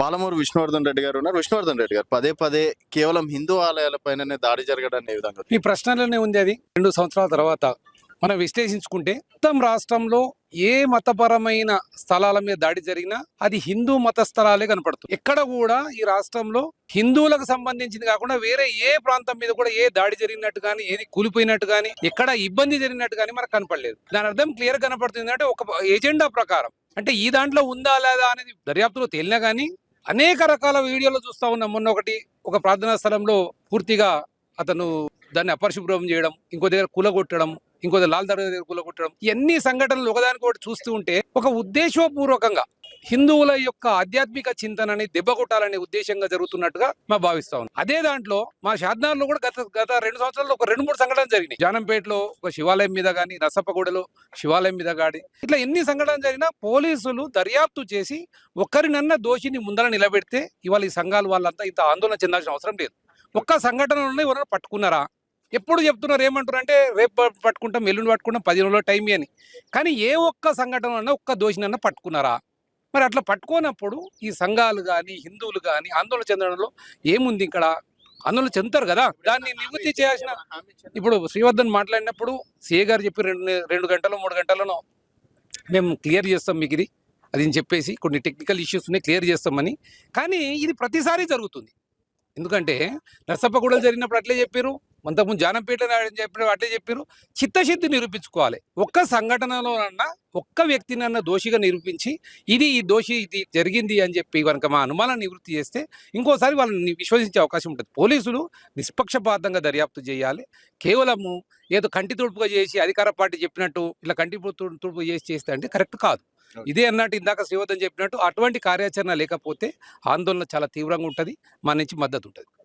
పాలమూరు విష్ణువర్ధన్ రెడ్డి గారు ఉన్నారు. విష్ణువర్ధన్ రెడ్డి గారు పదే పదే కేవలం హిందూ ఆలయాలపైననే దాడి జరగడాన్ని ఏ విధంగా ఈ ప్రశ్నలోనే ఉంది అది. రెండు సంవత్సరాల తర్వాత మనం విశ్లేషించుకుంటే మొత్తం రాష్ట్రంలో ఏ మతపరమైన స్థలాల మీద దాడి జరిగినా అది హిందూ మత స్థలాలే కనపడుతుంది. ఎక్కడ కూడా ఈ రాష్ట్రంలో హిందువులకు సంబంధించింది కాకుండా వేరే ఏ ప్రాంతం మీద కూడా ఏ దాడి జరిగినట్టు కానీ ఏది కూలిపోయినట్టు కానీ ఎక్కడ ఇబ్బంది జరిగినట్టు కానీ మనకు కనపడలేదు. దాని అర్థం క్లియర్ కనపడుతుంది అంటే ఒక ఎజెండా ప్రకారం. అంటే ఈ దాంట్లో ఉందా లేదా అనేది దర్యాప్తులో తేలినా కానీ అనేక రకాల వీడియోలు చూస్తా ఉన్నాం. మొన్న ఒకటి ఒక ప్రార్థనా స్థలంలో పూర్తిగా అతను దాన్ని అపరిశుభ్రం చేయడం ఇంకో దగ్గర కూలగొట్టడం ఇంకో దగ్గర లాల్ దర్గా దగ్గర కూలగొట్టడం ఇవన్నీ సంఘటనలు ఒకదానికి ఒకటి చూస్తూ ఉంటే ఒక ఉద్దేశపూర్వకంగా హిందువుల యొక్క ఆధ్యాత్మిక చింతనని దెబ్బకొట్టాలనే ఉద్దేశంగా జరుగుతున్నట్టుగా మా భావిస్తా ఉన్నాం. అదే దాంట్లో మా షాద్నార్లో కూడా గత గత రెండు సంవత్సరాల్లో ఒక రెండు మూడు సంఘటనలు జరిగినాయి. జానంపేటలో ఒక శివాలయం మీద కానీ నసప్పగూడలో శివాలయం మీద కానీ ఇట్లా ఎన్ని సంఘటనలు జరిగినా పోలీసులు దర్యాప్తు చేసి ఒక్కరినన్నా దోషిని ముందర నిలబెడితే ఇవాళ ఈ సంఘాలు వాళ్ళంతా ఇంత ఆందోళన చెందాల్సిన అవసరం లేదు. ఒక్క సంఘటనలో ఎవరైనా పట్టుకున్నారా? ఎప్పుడు చెప్తున్నారు ఏమంటారు అంటే రేపు పట్టుకుంటాం ఎల్లుండి పట్టుకుంటాం పది రోజుల టైం అని. కానీ ఏ ఒక్క సంఘటన అన్నా ఒక్క దోషినన్నా పట్టుకున్నారా? మరి అట్లా పట్టుకోనప్పుడు ఈ సంఘాలు కానీ హిందువులు కానీ ఆందోళన చెందడంలో ఏముంది ఇక్కడ? ఆందోళన చెందుతారు కదా. దాన్ని నివృత్తి చేయాల్సిన ఇప్పుడు శ్రీవర్ధన్ మాట్లాడినప్పుడు సిఏ గారు చెప్పి రెండు రెండు గంటలు మూడు గంటలను మేము క్లియర్ చేస్తాం మీకు ఇది. అది చెప్పేసి కొన్ని టెక్నికల్ ఇష్యూస్ ఉన్నాయి క్లియర్ చేస్తామని. కానీ ఇది ప్రతిసారి జరుగుతుంది. ఎందుకంటే నర్సప్పగూడలు జరిగినప్పుడు అట్లే చెప్పారు అంతకుముందు జానంపేట చెప్పినప్పుడు అట్లే చెప్పారు చిత్తశుద్ధి నిరూపించుకోవాలి. ఒక్క సంఘటనలోనన్నా ఒక్క వ్యక్తినన్నా దోషిగా నిరూపించి ఇది ఈ దోషి ఇది జరిగింది అని చెప్పి కనుక మా అనుమానాన్ని నివృత్తి చేస్తే ఇంకోసారి వాళ్ళని విశ్వసించే అవకాశం ఉంటుంది. పోలీసులు నిష్పక్షపాతంగా దర్యాప్తు చేయాలి. కేవలము ఏదో కంటి తుడుపుగా చేసి అధికార పార్టీ చెప్పినట్టు ఇలా కంటి తుడుపు చేసి చేస్తే అంటే కరెక్ట్ కాదు. ఇదే అన్నట్టు ఇందాక శ్రీవర్ధన్ చెప్పినట్టు అటువంటి కార్యాచరణ లేకపోతే ఆందోళన చాలా తీవ్రంగా ఉంటుంది మా నుంచి మద్దతు ఉంటుంది.